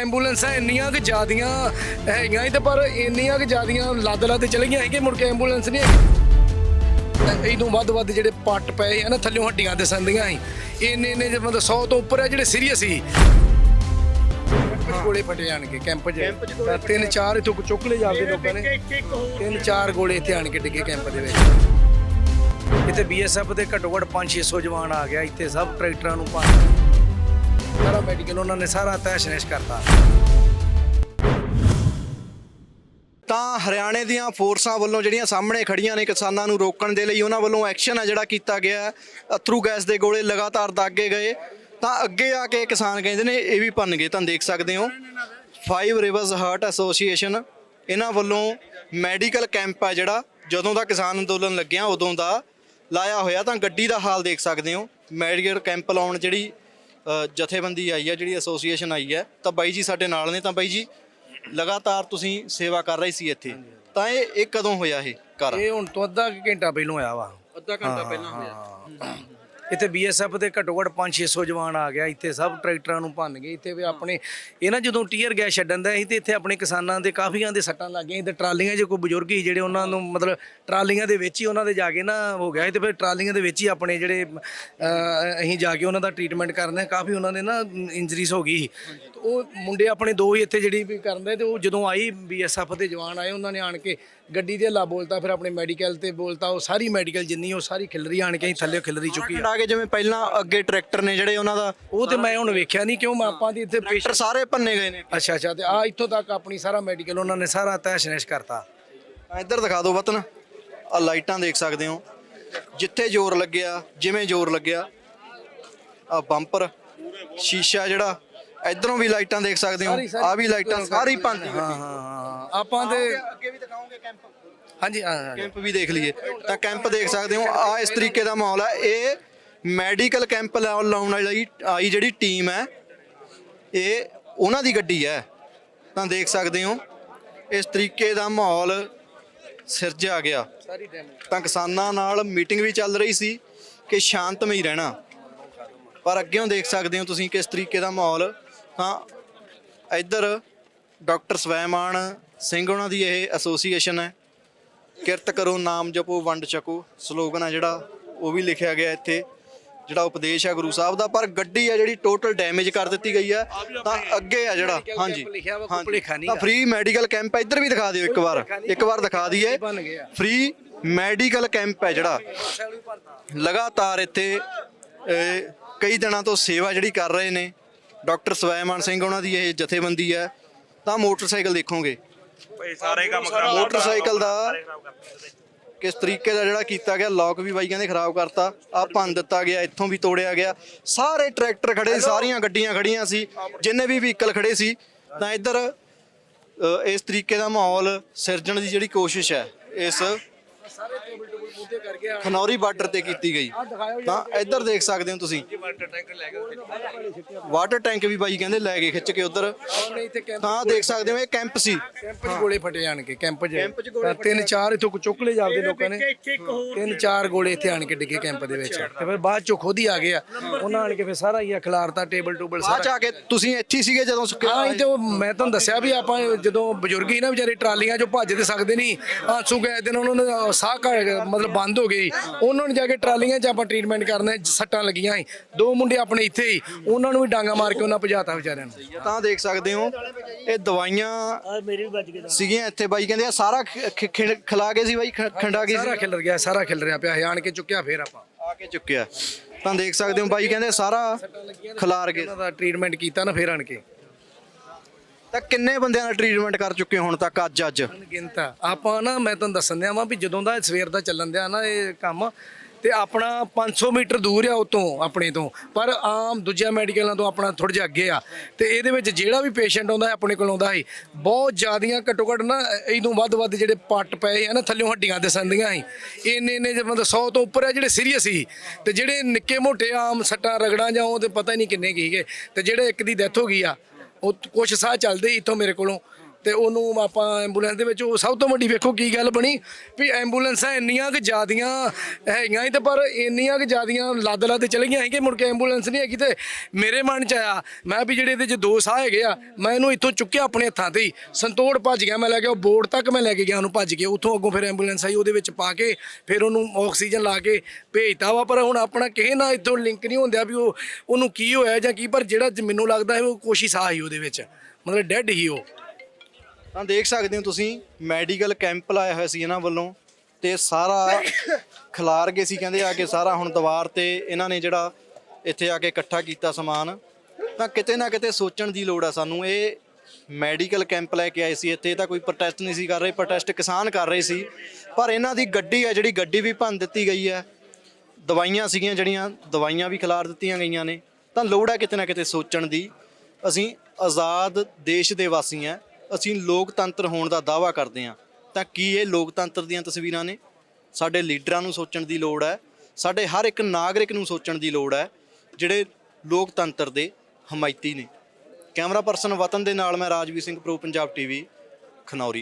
ਐਂਬੂਲੈਂਸਾਂ ਇੰਨੀਆਂ ਕਿ ਜ਼ਿਆਦੀਆਂ ਹੈਗੀਆਂ ਸੀ ਤੇ ਪਰ ਇੰਨੀਆਂ ਕਿ ਜ਼ਿਆਦੀਆਂ ਲੱਦ ਲੱਦ ਚਲ ਗਈਆਂ ਸੀ ਕਿ ਮੁੜ ਕੇ ਐਂਬੂਲੈਂਸ ਨਹੀਂ ਹੈਗੀ ਇਹਨੂੰ ਵੱਧ ਵੱਧ ਜਿਹੜੇ ਪੱਟ ਪਏ ਆ ਨਾ ਥੱਲਿਓਂ ਹੱਡੀਆਂ ਦੇ ਸੰਦੀਆਂ ਸੀ। ਇੰਨੇ ਇੰਨੇ ਮਤਲਬ 100 ਤੋਂ ਉੱਪਰ ਆ ਜਿਹੜੇ ਸੀਰੀਅਸ ਸੀ। ਗੋਲੇ ਫਟੇ ਕੇ ਕੈਂਪ 'ਚ। ਤਿੰਨ ਚਾਰ ਇਥੋਂ ਚੁੱਕ ਲਏ ਜਾਂਦੇ ਲੋਕਾਂ ਨੇ। ਤਿੰਨ ਚਾਰ ਗੋਲੇ ਇੱਥੇ ਆਣ ਕੇ ਡਿੱਗੇ ਕੈਂਪ ਦੇ ਵਿੱਚ। ਇੱਥੇ ਬੀਐਸਐਫ ਦੇ ਘੱਟੋ ਘੱਟ 5-600 ਜਵਾਨ ਆ ਗਿਆ ਇੱਥੇ ਸਭ ਟਰੈਕਟਰਾਂ ਨੂੰ ਪਾ ਸਾਰਾ ਮੈਡੀਕਲ ਉਹਨਾਂ ਨੇ ਸਾਰਾ ਤਹਿਸ਼ ਨਹਿਸ਼ ਕਰਤਾ। ਤਾਂ ਹਰਿਆਣੇ ਦੀਆਂ ਫੋਰਸਾਂ ਵੱਲੋਂ ਜਿਹੜੀਆਂ ਸਾਹਮਣੇ ਖੜੀਆਂ ਨੇ ਕਿਸਾਨਾਂ ਨੂੰ ਰੋਕਣ ਦੇ ਲਈ, ਉਹਨਾਂ ਵੱਲੋਂ ਐਕਸ਼ਨ ਹੈ ਜਿਹੜਾ ਕੀਤਾ ਗਿਆ ਅਥਰੂ ਗੈਸ ਦੇ ਗੋਲੇ ਲਗਾਤਾਰ ਦਾਗੇ ਗਏ। ਤਾਂ ਅੱਗੇ ਆ ਕੇ ਕਿਸਾਨ ਕਹਿੰਦੇ ਨੇ, ਇਹ ਵੀ ਭੰਨ ਗਏ ਤਾਂ ਦੇਖ ਸਕਦੇ ਹੋ। ਫਾਈਵ ਰਿਵਰਸ ਹਾਰਟ ਐਸੋਸੀਏਸ਼ਨ ਇਹਨਾਂ ਵੱਲੋਂ ਮੈਡੀਕਲ ਕੈਂਪ ਹੈ ਜਿਹੜਾ, ਜਦੋਂ ਦਾ ਕਿਸਾਨ ਅੰਦੋਲਨ ਲੱਗਿਆ, ਉਦੋਂ ਦਾ ਲਾਇਆ ਹੋਇਆ। ਤਾਂ ਗੱਡੀ ਦਾ ਹਾਲ ਦੇਖ ਸਕਦੇ ਹੋ। ਮੈਡੀਕਲ ਕੈਂਪ ਲਾਉਣ ਜਿਹੜੀ ਜਥੇਬੰਦੀ ਆਈ ਹੈ ਜਿਹੜੀ ਐਸੋਸੀਏਸ਼ਨ ਆਈ ਹੈ ਤਾਂ ਬਾਈ ਜੀ ਸਾਡੇ ਨਾਲ ਨੇ ਤਾਂ ਬਾਈ ਜੀ ਲਗਾਤਾਰ ਤੁਸੀਂ ਸੇਵਾ ਕਰ ਰਹੇ ਸੀ ਇੱਥੇ। ਤਾਂ ਇਹ ਇਹ ਕਦੋਂ ਹੋਇਆ ਇਹ ਕਰ ਇਹ ਹੁਣ ਤੋਂ ਅੱਧਾ ਕੁ ਘੰਟਾ ਪਹਿਲਾਂ ਆਇਆ ਵਾ। ਅੱਧਾ ਘੰਟਾ ਪਹਿਲਾਂ ਹੋਇਆ। ਇੱਥੇ ਬੀਐਸਐਫ ਦੇ ਘੱਟੋ ਘੱਟ 5-600 ਜਵਾਨ ਆ ਗਿਆ। ਇੱਥੇ ਸਭ ਟਰੈਕਟਰਾਂ ਨੂੰ ਭੰਨ ਗਏ। ਇੱਥੇ ਵੀ ਆਪਣੇ ਇਹ ਨਾ ਜਦੋਂ ਟੀਅਰ ਗੈਸ ਛੱਡਣ ਦਾ ਸੀ ਤੇ ਇੱਥੇ ਆਪਣੇ ਕਿਸਾਨਾਂ ਦੇ ਕਾਫੀਆਂ ਦੇ ਸੱਟਾਂ ਲੱਗ ਗਈਆਂ। ਤੇ ਟਰਾਲੀਆਂ 'ਚ ਕੋਈ ਬਜ਼ੁਰਗ ਸੀ ਜਿਹੜੇ ਉਹਨਾਂ ਨੂੰ ਮਤਲਬ ਟਰਾਲੀਆਂ ਦੇ ਵਿੱਚ ਹੀ ਉਹਨਾਂ ਦੇ ਜਾ ਕੇ ਨਾ ਹੋ ਗਿਆ ਸੀ ਤੇ ਫਿਰ ਟਰਾਲੀਆਂ ਦੇ ਵਿੱਚ ਹੀ ਆਪਣੇ ਜਿਹੜੇ ਅਸੀਂ ਜਾ ਕੇ ਉਹਨਾਂ ਦਾ ਟ੍ਰੀਟਮੈਂਟ ਕਰਦੇ ਕਾਫੀ ਉਹਨਾਂ ਦੇ ਨਾ ਇੰਜਰੀਜ਼ ਹੋ ਗਈ ਸੀ। ਉਹ ਮੁੰਡੇ ਆਪਣੇ ਦੋ ਹੀ ਇੱਥੇ ਜਿਹੜੀ ਵੀ ਕਰਦੇ ਤੇ ਉਹ ਜਦੋਂ ਆਈ ਬੀਐਸਐਫ ਦੇ ਜਵਾਨ ਆਏ ਉਹਨਾਂ ਨੇ ਆਣ ਕੇ ਗੱਡੀ ਦੇ ਲਾ ਬੋਲਤਾ ਫਿਰ ਆਪਣੇ ਮੈਡੀਕਲ ਤੇ ਬੋਲਤਾ ਉਹ ਸਾਰੀ ਮੈਡੀਕਲ ਜਿੰਨੀ ਉਹ ਸਾਰੀ ਖਿਲਰੀ ਆਣ ਕੇ ਅਸੀਂ ਥੱਲੇ ਖਿਲਰੀ ਚੁੱਕੀ ਆ। ਕੇ ਜਿਵੇਂ ਪਹਿਲਾਂ ਅੱਗੇ ਟਰੈਕਟਰ ਨੇ ਜਿਹੜੇ ਉਹਨਾਂ ਦਾ ਉਹ ਤੇ ਮੈਂ ਹੁਣ ਵੇਖਿਆ ਨਹੀਂ ਕਿਉਂ ਮੈਂ ਆਪਾਂ ਦੀ ਇੱਥੇ ਪੇਸ਼ ਟਰੈਕਟਰ ਸਾਰੇ ਭੰਨੇ ਗਏ ਨੇ। ਅੱਛਾ ਅੱਛਾ ਤੇ ਆ ਇੱਥੋਂ ਤੱਕ ਆਪਣੀ ਸਾਰਾ ਮੈਡੀਕਲ ਉਹਨਾਂ ਨੇ ਸਾਰਾ ਤਹਿਸ਼ ਨਹਿਸ਼ ਕਰਤਾ। ਇੱਧਰ ਦਿਖਾ ਦਿਓ ਵਤਨ। ਆ ਲਾਈਟਾਂ ਦੇਖ ਸਕਦੇ ਹੋ। ਜਿੱਥੇ ਜ਼ੋਰ ਲੱਗਿਆ ਜਿਵੇਂ ਜ਼ੋਰ ਲੱਗਿਆ। ਆ ਬੰਪਰ ਸ਼ੀਸ਼ਾ ਜਿਹੜਾ ਇਧਰੋਂ ਵੀ ਲਾਈਟਾਂ ਦੇਖ ਸਕਦੇ ਹੋ ਆ ਵੀ ਲਾਈਟਾਂ ਸਾਰੀ ਭੰਨ ਹਾਂ ਹਾਂ ਆਪਾਂ ਦੇ ਅੱਗੇ ਵੀ ਦਿਖਾਓਗੇ ਕੈਂਪ? ਹਾਂਜੀ ਹਾਂ, ਹਾਂ। ਕੈਂਪ ਵੀ ਦੇਖ ਲਈਏ। ਤਾਂ ਕੈਂਪ ਦੇਖ ਸਕਦੇ ਹੋ ਆ ਇਸ ਤਰੀਕੇ ਦਾ ਮਾਹੌਲ ਹੈ ਇਹ ਮੈਡੀਕਲ ਕੈਂਪ ਲਾਉਣ ਵਾਲੀ ਆਈ ਜਿਹੜੀ ਟੀਮ ਹੈ ਇਹ ਉਹਨਾਂ ਦੀ ਗੱਡੀ ਹੈ। ਤਾਂ ਦੇਖ ਸਕਦੇ ਹੋ ਇਸ ਤਰੀਕੇ ਦਾ ਮਾਹੌਲ ਸਿਰਜਿਆ ਗਿਆ। ਤਾਂ ਕਿਸਾਨਾਂ ਨਾਲ ਮੀਟਿੰਗ ਵੀ ਚੱਲ ਰਹੀ ਸੀ ਕਿ ਸ਼ਾਂਤਮਈ ਰਹਿਣਾ। ਪਰ ਅੱਗੇੋਂ ਦੇਖ ਸਕਦੇ ਹੋ ਤੁਸੀਂ ਕਿਸ ਤਰੀਕੇ ਦਾ ਮਾਹੌਲ ਤਾਂ ਇੱਧਰ ਡਾਕਟਰ ਸਵੈਮਾਨ ਸਿੰਘ ਉਹਨਾਂ ਦੀ ਇਹ ਐਸੋਸੀਏਸ਼ਨ ਹੈ। ਕਿਰਤ ਕਰੋ ਨਾਮ ਜਪੋ ਵੰਡ ਛਕੋ ਸਲੋਗਨ ਹੈ ਜਿਹੜਾ ਉਹ ਵੀ ਲਿਖਿਆ ਗਿਆ ਇੱਥੇ। ਜਿਹੜਾ ਉਪਦੇਸ਼ ਹੈ ਗੁਰੂ ਸਾਹਿਬ ਦਾ ਪਰ ਗੱਡੀ ਹੈ ਜਿਹੜੀ ਟੋਟਲ ਡੈਮੇਜ ਕਰ ਦਿੱਤੀ ਗਈ ਹੈ। ਤਾਂ ਅੱਗੇ ਆ ਜਿਹੜਾ ਹਾਂਜੀ। ਤਾਂ ਫ੍ਰੀ ਮੈਡੀਕਲ ਕੈਂਪ ਹੈ ਇੱਧਰ ਵੀ ਦਿਖਾ ਦਿਓ ਇੱਕ ਵਾਰ। ਇੱਕ ਵਾਰ ਦਿਖਾ ਦਈਏ। ਫ੍ਰੀ ਮੈਡੀਕਲ ਕੈਂਪ ਹੈ ਜਿਹੜਾ। ਲਗਾਤਾਰ ਇੱਥੇ ਕਈ ਦਿਨਾਂ ਤੋਂ ਸੇਵਾ ਜਿਹੜੀ ਕਰ ਰਹੇ ਨੇ। ਡਾਕਟਰ ਸਵੈਮਾਨ ਸਿੰਘ ਉਹਨਾਂ ਦੀ ਇਹ ਜਥੇਬੰਦੀ ਹੈ ਤਾਂ ਮੋਟਰਸਾਈਕਲ ਦੇਖੋਗੇ। ਸਾਰੇ ਕੰਮ ਖਰਾਬ ਮੋਟਰਸਾਈਕਲ ਦਾ ਕਿਸ ਤਰੀਕੇ ਦਾ ਜਿਹੜਾ ਕੀਤਾ ਗਿਆ ਲੋਕ ਵੀ ਬਾਈ ਕਹਿੰਦੇ ਖਰਾਬ ਕਰਤਾ ਆ ਭੰਨ ਦਿੱਤਾ ਗਿਆ ਇੱਥੋਂ ਵੀ ਤੋੜਿਆ ਗਿਆ। ਸਾਰੇ ਟਰੈਕਟਰ ਖੜੇ ਸੀ ਸਾਰੀਆਂ ਗੱਡੀਆਂ ਖੜੀਆਂ ਸੀ ਜਿੰਨੇ ਵੀ ਵਹੀਕਲ ਖੜੇ ਸੀ ਤਾਂ ਇੱਧਰ ਅ, ਇਸ ਤਰੀਕੇ ਦਾ ਮਾਹੌਲ ਸਿਰਜਣ ਦੀ ਜਿਹੜੀ ਕੋਸ਼ਿਸ਼ ਹੈ ਇਸ ਖਨੌਰੀ ਬਾਰਡਰ ਤੇ ਕੀਤੀ ਗਈ। ਤਾਂ ਇੱਧਰ ਦੇਖ ਸਕਦੇ ਹੋ ਤੁਸੀਂ। ਵਾਟਰ ਟੈਂਕ ਵੀ ਬਾਈ ਕਹਿੰਦੇ ਲੈ ਗਏ ਖਿੱਚ ਕੇ ਉਧਰ। ਤਾਂ ਦੇਖ ਸਕਦੇ ਹੋ ਇਹ ਕੈਂਪ ਸੀ। ਕੈਂਪ 'ਚ ਗੋਲੇ ਫਟੇ ਆਣ ਕੇ ਕੈਂਪ 'ਚ ਤਿੰਨ ਚਾਰ ਇਥੋਂ ਚੁੱਕ ਲਏ ਜਾਂਦੇ ਲੋਕਾਂ ਨੇ। ਤਿੰਨ ਚਾਰ ਗੋਲੇ ਇੱਥੇ ਆਣ ਕੇ ਡਿੱਗੇ ਕੈਂਪ ਦੇ ਵਿੱਚ। ਤੇ ਫਿਰ ਬਾਅਦ ਚੋਂ ਖੁਦ ਹੀ ਆ ਗਏ ਆ। ਉਹਨਾਂ ਆਣ ਕੇ ਫਿਰ ਸਾਰਾ ਹੀ ਖਿਲਾਰਤਾ ਟੇਬਲ ਟੂਬਲ ਬਾਅਦ ਚ ਸਾਰਾ। ਆ ਕੇ ਤੁਸੀਂ ਇੱਥੇ ਸੀਗੇ ਜਦੋਂ ਹਾਂ ਇਹ ਤੇ ਉਹ ਮੈਂ ਤੁਹਾਨੂੰ ਦੱਸਿਆ ਵੀ ਆਪਾਂ ਜਦੋਂ ਬਜ਼ੁਰਗ ਹੀ ਨਾ ਵਿਚਾਰੇ ਟਰਾਲੀਆਂ 'ਚੋਂ ਭੱਜ ਤੇ ਸਕਦੇ ਨਹੀਂ। ਆਂਸੂ ਗਏ ਦਿਨ ਉਹਨਾਂ ਨੇ ਸਾਹ ਮਤਲਬ ਬੰਦ ਹੋ ਗਏ ਉਹਨਾਂ ਨੂੰ ਜਾ ਕੇ ਟਰਾਲੀਆਂ 'ਚ ਆਪਾਂ ਟ੍ਰੀਟਮੈਂਟ ਕਰਨਾ ਸੱਟਾਂ ਲੱਗੀਆਂ ਸੀ। ਦੋ ਮੁੰਡੇ ਆਪਣੇ ਇੱਥੇ ਹੀ ਉਹਨਾਂ ਨੂੰ ਵੀ ਡਾਂਗਾ ਮਾਰ ਕੇ ਉਹਨਾਂ ਭਜਾਤਾ ਵਿਚਾਰਿਆਂ ਨੂੰ। ਤਾਂ ਦੇਖ ਸਕਦੇ ਹੋ ਇਹ ਦਵਾਈਆਂ ਸੀਗੀਆਂ ਇੱਥੇ ਬਾਈ ਕਹਿੰਦੇ ਆ ਸਾਰਾ ਖਿਲਾ ਕੇ ਸੀ ਬਾਈ ਖੰਡਾ ਗਈ ਸਾਰਾ ਖਿਲਰ ਗਿਆ ਸਾਰਾ ਖਿਲ ਰਿਹਾ ਪਿਆ ਆਣ ਕੇ ਚੁੱਕਿਆ ਫੇਰ ਆਪਾਂ। ਆ ਕੇ ਚੁੱਕਿਆ। ਤਾਂ ਦੇਖ ਸਕਦੇ ਹੋ ਬਾਈ ਕਹਿੰਦੇ ਸਾਰਾ ਖਿਲਾਰ ਕੇ। ਉਹਨਾਂ ਦਾ ਟ੍ਰੀਟਮੈਂਟ ਕੀਤਾ ਨਾ ਫੇਰ ਆਣ ਕੇ। ਤਾਂ ਕਿੰਨੇ ਬੰਦਿਆਂ ਦਾ ਟ੍ਰੀਟਮੈਂਟ ਕਰ ਚੁੱਕੇ ਹੋ ਹੁਣ ਤੱਕ ਅੱਜ ਅੱਜ? ਅਣਗਿਣਤ ਆਪਾਂ ਨਾ, ਮੈਂ ਤੁਹਾਨੂੰ ਦੱਸਣ ਦਿਆਂ ਵਾਂ ਵੀ ਜਦੋਂ ਦਾ ਸਵੇਰ ਦਾ ਚੱਲਣ ਦਿਆ ਨਾ ਇਹ ਕੰਮ, ਤੇ ਆਪਣਾ 500 ਮੀਟਰ ਦੂਰ ਆ ਉਤੋਂ, ਆਪਣੇ ਤੋਂ। ਪਰ ਆਮ ਦੂਜਿਆਂ ਮੈਡੀਕਲਾਂ ਤੋਂ ਆਪਣਾ ਥੋੜਾ ਜਿਹਾ ਅੱਗੇ ਆ। ਤੇ ਇਹਦੇ ਵਿੱਚ ਜਿਹੜਾ ਵੀ ਪੇਸ਼ੈਂਟ ਆਉਂਦਾ ਆਪਣੇ ਕੋਲ ਆਉਂਦਾ ਸੀ। ਬਹੁਤ ਜ਼ਿਆਦੀਆਂ ਘੱਟੋ ਘੱਟ ਨਾ ਇਹਨੂੰ ਵੱਧ ਵੱਧ ਜਿਹੜੇ ਪੱਟ ਪਏ ਆ ਨਾ, ਥੱਲਿਓਂ ਹੱਡੀਆਂ ਦੇ ਸੀ। ਇੰਨੇ ਇੰਨੇ ਜਿਵੇਂ ਮਤਲਬ 100 ਤੋਂ ਉੱਪਰ ਆ ਜਿਹੜੇ ਸੀਰੀਅਸ ਸੀ। ਤੇ ਜਿਹੜੇ ਨਿੱਕੇ ਮੋਟੇ ਆਮ ਸੱਟਾਂ, ਰਗੜਾਂ ਜਾਂ ਉਹ ਤੇ ਪਤਾ ਹੀ ਨਹੀਂ ਕਿੰਨੇ ਕੀ ਸੀਗੇ ਤੇ ਜਿਹੜੇ ਇੱਕ ਦੀ ਡੈਥ ਹੋ ਗਈ ਆ ਉਹ ਕੁਛ ਸਾਹ ਚੱਲਦੇ ਹੀ ਇੱਥੋਂ ਮੇਰੇ ਕੋਲੋਂ। ਤੇ ਉਹਨੂੰ ਆਪਾਂ ਐਂਬੂਲੈਂਸ ਦੇ ਵਿੱਚ, ਉਹ ਸਭ ਤੋਂ ਵੱਡੀ ਵੇਖੋ ਕੀ ਗੱਲ ਬਣੀ, ਵੀ ਐਂਬੂਲੈਂਸਾਂ ਇੰਨੀਆਂ ਕਿ ਜ਼ਿਆਦੀਆਂ ਹੈਗੀਆਂ ਹੀ ਤੇ ਪਰ ਇੰਨੀਆਂ ਕਿ ਜ਼ਿਆਦੀਆਂ ਲੱਦ ਲੱਦ ਚਲ ਗਈਆਂ ਸੀ ਕਿ ਮੁੜ ਕੇ ਐਂਬੂਲੈਂਸ ਨਹੀਂ ਹੈਗੀ ਤੇ ਮੇਰੇ ਮਨ ਚ ਆਇਆ, ਮੈਂ ਵੀ ਜਿਹੜੇ ਇਹਦੇ ਚ ਦੋ ਸਾਹ ਹੈਗੇ ਆ, ਮੈਂ ਇਹਨੂੰ ਇੱਥੋਂ ਚੁੱਕਿਆ ਆਪਣੇ ਹੱਥਾਂ ਤੇ ਹੀ। ਸੰਤੋੜ ਭੱਜ ਗਿਆ, ਮੈਂ ਲੈ ਕੇ ਉਹ ਬੋਰਡ ਤੱਕ ਮੈਂ ਲੈ ਕੇ ਗਿਆ, ਉਹਨੂੰ ਭੱਜ ਕੇ ਉੱਥੋਂ ਅੱਗੋਂ ਫਿਰ ਐਂਬੂਲੈਂਸ ਆਈ, ਉਹਦੇ ਵਿੱਚ ਪਾ ਕੇ ਫਿਰ ਉਹਨੂੰ ਆਕਸੀਜਨ ਲਾ ਕੇ ਭੇਜਤਾ ਵਾ, ਪਰ ਹੁਣ ਆਪਣਾ ਕਿਸੇ ਨਾਲ ਇੱਥੋਂ ਲਿੰਕ ਨਹੀਂ ਹੁੰਦਿਆ ਵੀ ਉਹ, ਉਹਨੂੰ ਕੀ ਹੋਇਆ ਜਾਂ ਕੀ, ਪਰ ਜਿਹੜਾ ਮੈਨੂੰ ਲੱਗਦਾ ਹੈ ਉਹ ਕੋਸ਼ਿਸ਼ ਆ ਹੀ ਉਹਦੇ ਵਿੱਚ, ਮਤਲਬ ਡੈੱਡ ਹੀ ਉਹ। ਤਾਂ ਦੇਖ ਸਕਦੇ ਹੋ ਤੁਸੀਂ, ਮੈਡੀਕਲ ਕੈਂਪ ਲਾਇਆ ਹੋਇਆ ਸੀ ਇਹਨਾਂ ਵੱਲੋਂ ਤੇ ਸਾਰਾ ਖਿਲਾਰ ਗਏ ਸੀ, ਕਹਿੰਦੇ ਆ ਕੇ ਸਾਰਾ ਹੁਣ ਦੀਵਾਰ ਤੇ ਇਹਨਾਂ ਨੇ ਜਿਹੜਾ ਇੱਥੇ ਆ ਕੇ ਇਕੱਠਾ ਕੀਤਾ ਸਮਾਨ। ਤਾਂ ਕਿਤੇ ਨਾ ਕਿਤੇ ਸੋਚਣ ਦੀ ਲੋੜ ਆ ਸਾਨੂੰ, ਇਹ ਮੈਡੀਕਲ ਕੈਂਪ ਲੈ ਕੇ ਆਏ ਸੀ ਇੱਥੇ ਤਾਂ ਕੋਈ ਪ੍ਰੋਟੈਸਟ ਨਹੀਂ ਸੀ ਕਰ ਰਹੇ ਪ੍ਰੋਟੈਸਟ ਕਿਸਾਨ ਕਰ ਰਹੇ ਸੀ। ਪਰ ਇਹਨਾਂ ਦੀ ਗੱਡੀ ਆ, ਜਿਹੜੀ ਗੱਡੀ ਵੀ ਭੰਨ ਦਿੱਤੀ ਗਈ ਹੈ ਦਵਾਈਆਂ ਸੀਗੀਆਂ ਜਿਹੜੀਆਂ, ਦਵਾਈਆਂ ਵੀ ਖਿਲਾਰ ਦਿੱਤੀਆਂ ਗਈਆਂ ਨੇ। ਤਾਂ ਲੋੜ ਹੈ ਕਿਤੇ ਨਾ ਕਿਤੇ ਸੋਚਣ ਦੀ। ਅਸੀਂ ਆਜ਼ਾਦ ਦੇਸ਼ ਦੇ ਵਾਸੀ ਹਾਂ ਅਸੀਂ ਲੋਕਤੰਤਰ ਹੋਣ ਦਾ ਦਾਅਵਾ ਕਰਦੇ ਹਾਂ, ਤਾਂ ਕੀ ਇਹ ਲੋਕਤੰਤਰ ਦੀਆਂ ਤਸਵੀਰਾਂ ਨੇ? ਸਾਡੇ ਲੀਡਰਾਂ ਨੂੰ ਸੋਚਣ ਦੀ ਲੋੜ ਹੈ, ਸਾਡੇ ਹਰ ਇੱਕ ਨਾਗਰਿਕ ਨੂੰ ਸੋਚਣ ਦੀ ਲੋੜ ਹੈ, ਜਿਹੜੇ ਲੋਕਤੰਤਰ ਦੇ ਹਮਾਇਤੀ ਨੇ। ਕੈਮਰਾ ਪਰਸਨ ਵਤਨ ਦੇ ਨਾਲ ਮੈਂ ਰਾਜਵੀਰ ਸਿੰਘ ਪ੍ਰੋ, ਪੰਜਾਬ ਟੀਵੀ ਖਨੌਰੀ।